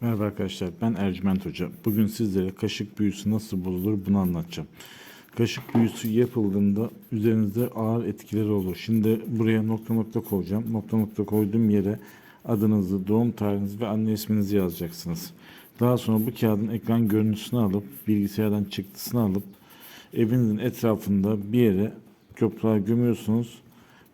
Merhaba arkadaşlar ben Ercüment Hoca. Bugün sizlere kaşık büyüsü nasıl bozulur bunu anlatacağım. Kaşık büyüsü yapıldığında üzerinizde ağır etkileri olur. Şimdi buraya nokta nokta koyacağım. Nokta nokta koyduğum yere adınızı, doğum tarihinizi ve anne isminizi yazacaksınız. Daha sonra bu kağıdın ekran görüntüsünü alıp bilgisayardan çıktısını alıp evinizin etrafında bir yere toprağa gömüyorsunuz